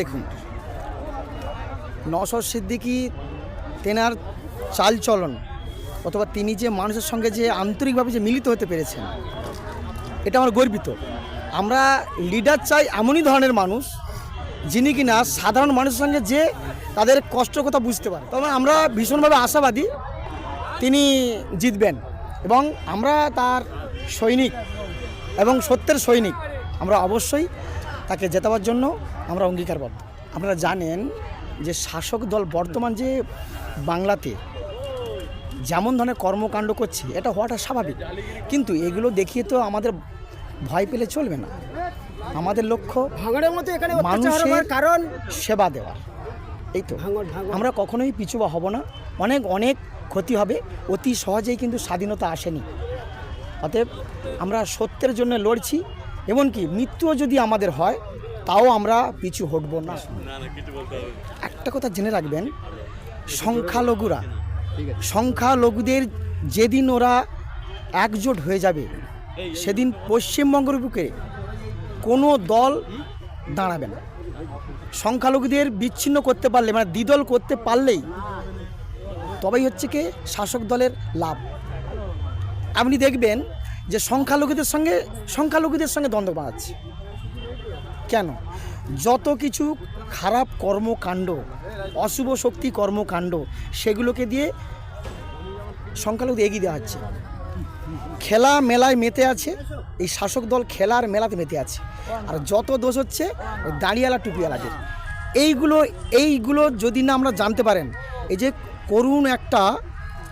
দেখুন। নসর সিদ্দিকি তেনার চালচলন, অথবা তিনি যে মানুষের সঙ্গে যে আন্তরিকভাবে যে মিলিত হতে পেরেছেন, এটা আমার গর্বিত। আমরা লিডার চাই এমনই ধরনের মানুষ, যিনি কিনা সাধারণ মানুষের সঙ্গে যে তাদের কষ্ট কথা বুঝতে পারে। তবে আমরা ভীষণভাবে আশাবাদী তিনি জিতবেন এবং আমরা তার সৈনিক এবং সত্যের সৈনিক। আমরা অবশ্যই তাকে জেতাবার জন্য আমরা অঙ্গীকারবদ্ধ। আপনারা জানেন যে শাসক দল বর্তমান যে বাংলাতে যেমন ধরনের কর্মকাণ্ড করছে এটা হওয়াটা স্বাভাবিক। কিন্তু এগুলো দেখিয়ে তো আমাদের ভয় পেলে চলবে না। আমাদের লক্ষ্য মতো এখানে মানুষের হওয়ার কারণ? সেবা দেওয়া এই তো। আমরা কখনোই পিছুবা হব না। অনেক অনেক ক্ষতি হবে। অতি সহজেই কিন্তু স্বাধীনতা আসেনি। অতএব আমরা সত্যের জন্য লড়ছি। এমনকি মৃত্যুও যদি আমাদের হয় তাও আমরা পিছু হটব না। একটা কথা জেনে রাখবেন সংখ্যালঘুরা সংখ্যালঘুদের যেদিন ওরা একজোট হয়ে যাবে সেদিন পশ্চিমবঙ্গের বুকে কোনো দল দাঁড়াবে না। সংখ্যালঘুদের বিচ্ছিন্ন করতে পারলে মানে দ্বিদল করতে পারলেই তবেই হচ্ছে কি শাসক দলের লাভ। আপনি দেখবেন যে সংখ্যালঘুদের সঙ্গে সংখ্যালঘুদের সঙ্গে দ্বন্দ্ব বাড়াচ্ছে কেন? যত কিছু খারাপ কর্মকাণ্ড, অশুভ শক্তি কর্মকাণ্ড, সেগুলোকে দিয়ে সংখ্যালঘুদের এগিয়ে দেওয়া হচ্ছে। খেলা মেলায় মেতে আছে, এই শাসক দল খেলার মেলাতে মেতে আছে। আর যত দোষ হচ্ছে, ওই দাঁড়িয়ালা টুপিওয়ালাদের। এইগুলো এইগুলো যদি না আমরা জানতে পারেন, এই যে করুণ একটা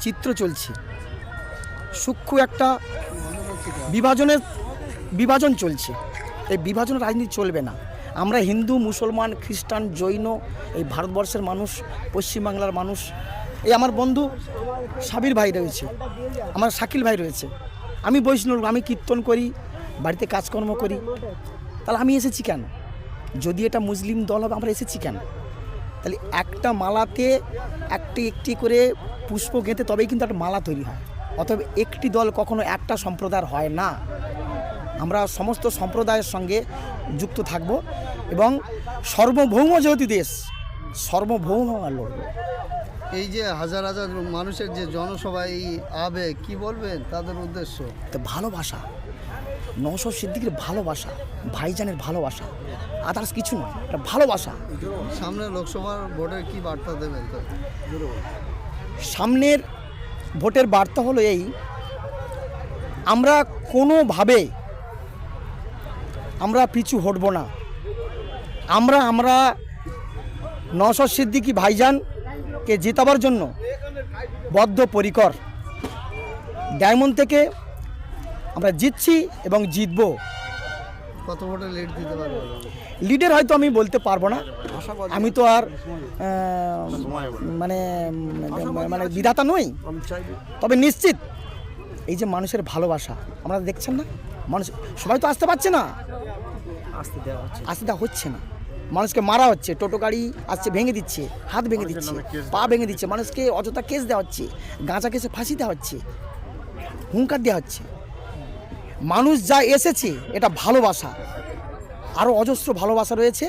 চিত্র চলছে। সূক্ষ্ম একটা বিভাজনের বিভাজন চলছে। এই বিভাজন রাজনীতি চলবে না। আমরা হিন্দু, মুসলমান, খ্রিস্টান, জৈন, এই ভারতবর্ষের মানুষ, পশ্চিমবাংলার মানুষ, এই আমার বন্ধু সাবির ভাই রয়েছে, আমার শাকিল ভাই রয়েছে। আমি বৈষ্ণব, আমি কীর্তন করি, বাড়িতে কাজকর্ম করি। তাহলে আমি এসেছি কেন? যদি এটা মুসলিম দল হবে, আমরা এসেছি কেন? তাহলে একটা মালাতে একটি একটি করে পুষ্প গেঁথে তবেই কিন্তু একটা মালা তৈরি হয়। অতএব একটি দল কখনো একটা সম্প্রদায়ের হয় না। আমরা সমস্ত সম্প্রদায়ের সঙ্গে যুক্ত থাকব এবং সর্বভৌম যেহেতু দেশ সর্বভৌম লড়ব। এই যে হাজার হাজার মানুষের যে জনসভা এই আবেগ কি বলবেন তাদের উদ্দেশ্য? তো ভালোবাসা নশো সিদ্দিকের ভালোবাসা ভাইজানের ভালোবাসা আদার্স কিছু নয় এটা ভালোবাসা। সামনে লোকসভার ভোটের কি বার্তা দেবেন সামনের ভোটের বার্তা হলো এই, আমরা কোনোভাবে আমরা পিছু হটব না। আমরা আমরা নশো সিদ্দিকি ভাইজানকে জেতাবার জন্য বদ্ধপরিকর। ডায়মন্ড থেকে আমরা জিতছি এবং জিতবো। কত ভোটে লিড দিতে পারবেন লিডার হয়তো আমি বলতে পারব না। আমি তো আর মানে মানে বিধাতা নই। তবে নিশ্চিত এই যে মানুষের ভালোবাসা আমরা দেখছেন না? মানুষ সবাই তো আসতে পারছে না। আসতে দেওয়া হচ্ছে। না। মানুষকে মারা হচ্ছে টোটো গাড়ি আসছে ভেঙে দিচ্ছে হাত ভেঙে দিচ্ছে পা ভেঙে দিচ্ছে মানুষকে অযথা কেস দেওয়া হচ্ছে গাঁজা কেসে ফাঁসি দেওয়া হচ্ছে হুঙ্কার দেওয়া হচ্ছে। মানুষ যা এসেছে এটা ভালোবাসা। আরও অজস্র ভালোবাসা রয়েছে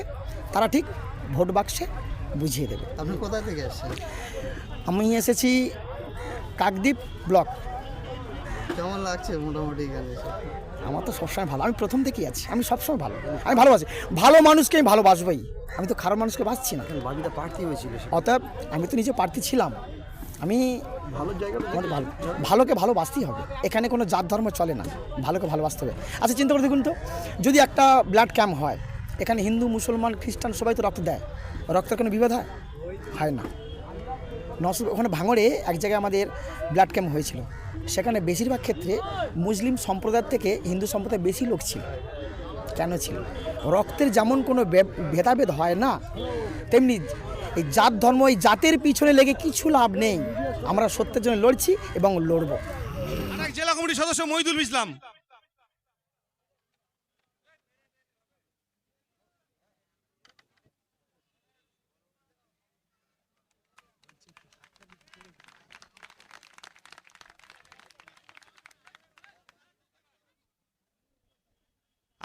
তারা ঠিক ভোট বাক্সে বুঝিয়ে দেবে। আপনি কোথায় থেকে এসেছেন? আমি এসেছি কাকদ্বীপ ব্লক। কেমন লাগছে মোটামুটি আমার তো সবসময় ভালো। আমি প্রথম থেকেই আছি। আমি সবসময় ভালো। আমি ভালোবাসি। ভালো মানুষকে আমি ভালোবাসবই। আমি তো খারাপ মানুষকে বাসছি না। বাকিটা প্রার্থী হয়েছিল অতএব আমি তো নিজে প্রার্থী ছিলাম। আমি ভালো জায়গা ভালো ভালোকে ভালোবাসতেই হবে। এখানে কোনো জাত ধর্ম চলে না। ভালোকে ভালোবাসতে হবে। আচ্ছা চিন্তা করে দেখুন তো যদি একটা ব্লাড ক্যাম্প হয় এখানে হিন্দু মুসলমান খ্রিস্টান সবাই তো রক্ত দেয় রক্তের কোনো বিভেদ হয়? হয় না। নস ওখানে ভাঙড়ে এক জায়গায় আমাদের ব্লাড ক্যাম্প হয়েছিল। সেখানে বেশিরভাগ ক্ষেত্রে মুসলিম সম্প্রদায়ের থেকে হিন্দু সম্প্রদায় বেশি লোক ছিল। কেন ছিল? রক্তের যেমন কোনো ভেদাভেদ হয় না তেমনি এই জাত ধর্ম, এই জাতের পিছনে লেগে কিছু লাভ নেই। আমরা সত্যের জন্য লড়ছি এবং লড়বো। জেলা কমিটির সদস্য মহিদুল ইসলাম।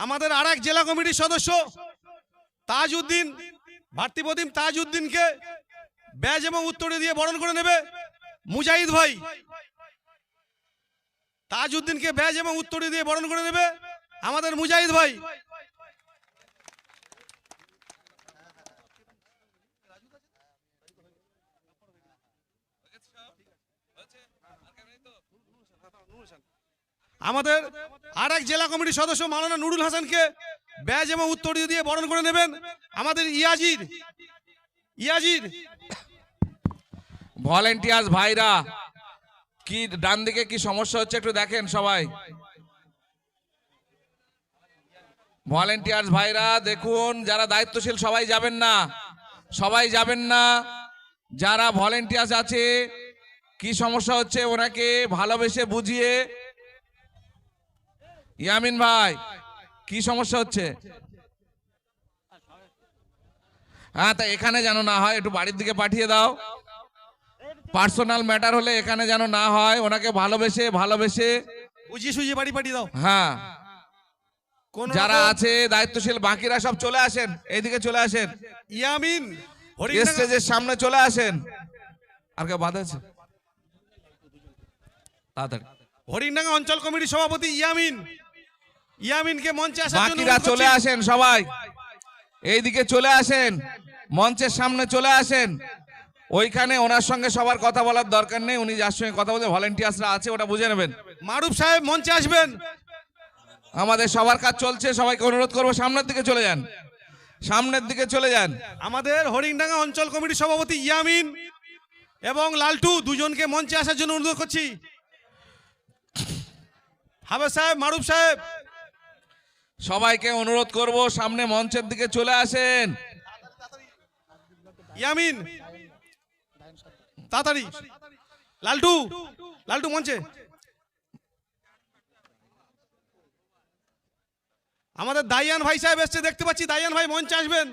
আমাদের আরেক জেলা কমিটির সদস্য তাজউদ্দিন। ভাতৃপ্রতিম তাজউদ্দিনকে ব্যাজ এবং উত্তরে দিয়ে বরণ করে নেবে মুজাহিদ ভাই। তাজউদ্দিনকে ব্যাজ এবং উত্তরে দিয়ে বরণ করে নেবে আমাদের মুজাহিদ ভাই। আমাদের আর এক জেলা কমিটির সদস্য মাওলানা নুরুল হাসানকে ব্যাজ এবং উত্তরীয় দিয়ে বরণ করে নেবেন। আমাদের ইয়াজির ইয়াজির। ভলেন্টিয়ার্স ভাইরা, কি ডান দিকে কি সমস্যা হচ্ছে একটু দেখেন সবাই। ভলেন্টিয়ার্স ভাইরা, দেখুন, যারা দায়িত্বশীল সবাই যাবেন না। সবাই যাবেন না। যারা ভলেন্টিয়ার্স আছে, কি সমস্যা হচ্ছে ওনাকে ভালোবেসে বুঝিয়ে। ইয়ামিন ভাই, কি সমস্যা হচ্ছে? হ্যাঁ তা এখানে যেন না হয় একটু বাড়ির দিকে পাঠিয়ে দাও। পার্সোনাল ম্যাটার হলে এখানে যেন না হয় ওনাকে ভালোবেসে ভালোবেসে। বুঝিয়ে সুঝিয়ে বাড়ি পাঠিয়ে দাও। হ্যাঁ। যারা আছে দায়িত্বশীল বাকিরা সব চলে আসেন এইদিকে চলে আসেন। ইয়ামিন স্টেজের সামনে চলে আসেন। আর কেউ বাধা আছে? তাড়াতাড়ি। হরিণডাঙ্গা অঞ্চল কমিটির সভাপতি ইয়ামিন। ইয়ামিনকে মঞ্চে আসার জন্য বাকিরা চলে আসেন সবাই। এইদিকে চলে আসেন মঞ্চের সামনে চলে আসেন। ওইখানে ওনার সঙ্গে সবার কথা বলার দরকার নেই উনি যার সঙ্গে কথা বলতে ভলেন্টিয়ার্সরা আছে ওটা বুঝে নেবেন। মারুফ সাহেব মঞ্চে আসবেন। আমাদের সবার কাজ চলছে সবাইকে অনুরোধ করব সামনের দিকে চলে যান। সামনের দিকে চলে যান। আমাদের হরিণডাঙ্গা অঞ্চল কমিটির সভাপতি ইয়ামিন এবং লালটু দুজনকে মঞ্চে আসার জন্য অনুরোধ করছি। হাবেজ সাহেব মারুফ সাহেব সবাইকে অনুরোধ করব সামনে মঞ্চের দিকে চলে আসেন। ইয়ামিন তাড়াতাড়ি। লালটু লালটু মঞ্চে। আমাদের দাইয়ান ভাই সাহেব এসছে দেখতে পাচ্ছি দাইয়ান ভাই মঞ্চে আসবেন।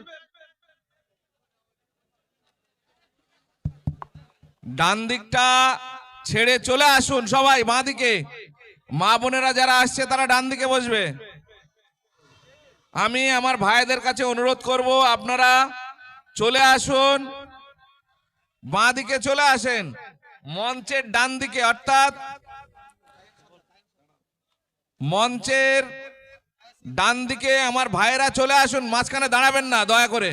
ডান দিকটা ছেড়ে চলে আসুন সবাই বাঁ দিকে মা বোনেরা যারা আসছে তারা ডান দিকে বসবে। আমি আমার ভাইদের কাছে অনুরোধ করব, আপনারা চলে আসুন। বাঁ দিকে চলে আসেন। মঞ্চের ডান দিকে, অর্থাৎ মঞ্চের ডান দিকে আমার ভাইয়েরা চলে আসুন, মাঝখানে দাঁড়াবেন না, দয়া করে।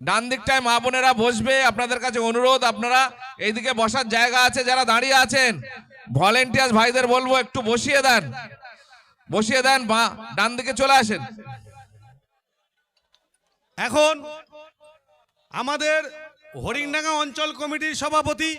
ডান দিকটায় মা বোনেরা বসবে, আপনাদের কাছে অনুরোধ, আপনারা এইদিকে বসার জায়গা আছে, যারা দাঁড়িয়ে আছেন। ভলেন্টিয়ার্স ভাইদের বলব, একটু বসিয়ে দেন। বসিয়ে দেন বা ডান দিকে চলে আসেন। এখন আমাদের হরিণডাঙ্গা অঞ্চল কমিটির সভাপতি